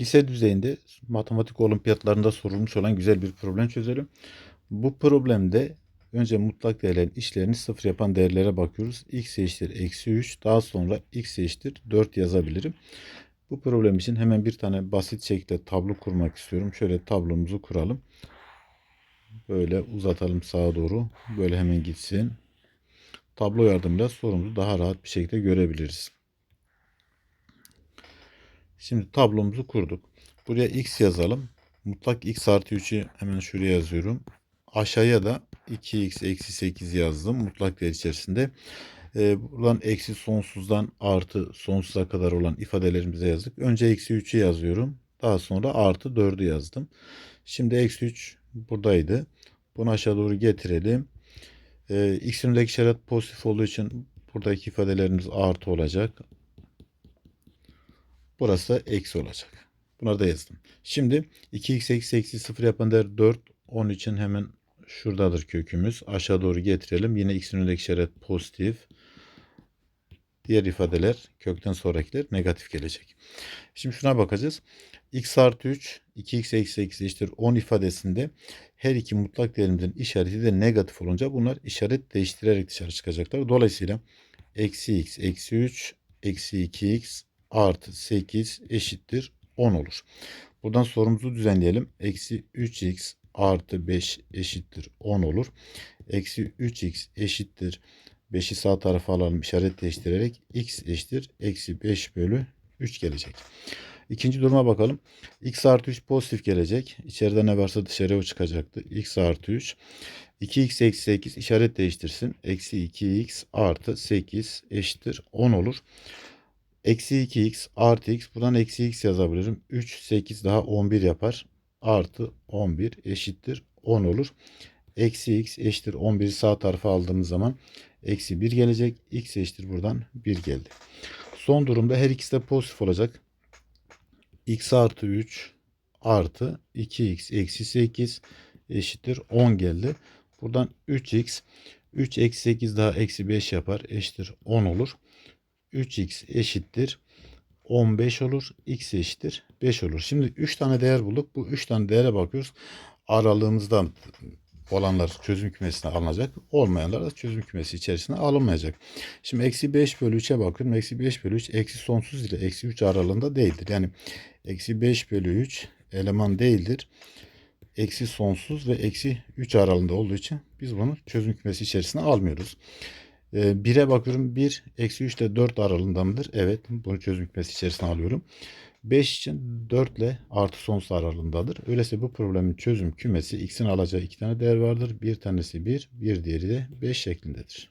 Lise düzeyinde matematik olimpiyatlarında sorulmuş olan güzel bir problem çözelim. Bu problemde önce mutlak değerlerin işlerini sıfır yapan değerlere bakıyoruz. x eşittir eksi 3 daha sonra x eşittir 4 yazabilirim. Bu problem için hemen bir tane basit şekilde tablo kurmak istiyorum. Şöyle tablomuzu kuralım. Böyle uzatalım sağa doğru. Böyle hemen gitsin. Tablo yardımıyla sorumuzu daha rahat bir şekilde görebiliriz. Şimdi tablomuzu kurduk. Buraya x yazalım. Mutlak x artı 3'ü hemen şuraya yazıyorum. Aşağıya da 2x eksi 8 yazdım. Mutlak değer içerisinde. Ee, buradan eksi sonsuzdan artı sonsuza kadar olan ifadelerimize yazdık. Önce eksi 3'ü yazıyorum. Daha sonra artı 4'ü yazdım. Şimdi eksi 3 buradaydı. Bunu aşağı doğru getirelim. Ee, x yönündeki işaret pozitif olduğu için buradaki ifadelerimiz artı olacak. Burası da eksi olacak. Bunları da yazdım. Şimdi 2x eksi eksi 0 yapan değer 4. Onun için hemen şuradadır kökümüz. Aşağı doğru getirelim. Yine x'in önündeki işaret pozitif. Diğer ifadeler kökten sonrakiler negatif gelecek. Şimdi şuna bakacağız. x artı 3 2x eksi eksi eşittir 10 ifadesinde her iki mutlak değerimizin işareti de negatif olunca bunlar işaret değiştirerek dışarı çıkacaklar. Dolayısıyla eksi x eksi 3 eksi 2x artı 8 eşittir 10 olur. Buradan sorumuzu düzenleyelim. Eksi 3x artı 5 eşittir 10 olur. Eksi 3x eşittir 5'i sağ tarafa alalım işaret değiştirerek x eşittir eksi 5 bölü 3 gelecek. İkinci duruma bakalım. x artı 3 pozitif gelecek. İçeride ne varsa dışarıya o çıkacaktı. x artı 3. 2x eksi 8 işaret değiştirsin. Eksi 2x artı 8 eşittir 10 olur. Eksi 2x artı x. Buradan eksi x yazabilirim. 3, 8 daha 11 yapar. Artı 11 eşittir 10 olur. Eksi x eşittir 11'i sağ tarafa aldığımız zaman eksi 1 gelecek. x eşittir buradan 1 geldi. Son durumda her ikisi de pozitif olacak. x artı 3 artı 2x eksi 8 eşittir 10 geldi. Buradan 3x 3 eksi 8 daha eksi 5 yapar eşittir 10 olur. 3x eşittir 15 olur. x eşittir 5 olur. Şimdi 3 tane değer bulduk. Bu 3 tane değere bakıyoruz. Aralığımızdan olanlar çözüm kümesine alınacak. Olmayanlar da çözüm kümesi içerisine alınmayacak. Şimdi eksi 5 bölü 3'e bakıyorum. Eksi 5 bölü 3 eksi sonsuz ile eksi 3 aralığında değildir. Yani eksi 5 bölü 3 eleman değildir. Eksi sonsuz ve eksi 3 aralığında olduğu için biz bunu çözüm kümesi içerisine almıyoruz. 1'e bakıyorum 1 eksi 3 ile 4 aralığında mıdır? Evet bunu çözüm kümesi içerisine alıyorum. 5 için 4 ile artı sonsuz aralığındadır. Öyleyse bu problemin çözüm kümesi x'in alacağı iki tane değer vardır. Bir tanesi 1, bir diğeri de 5 şeklindedir.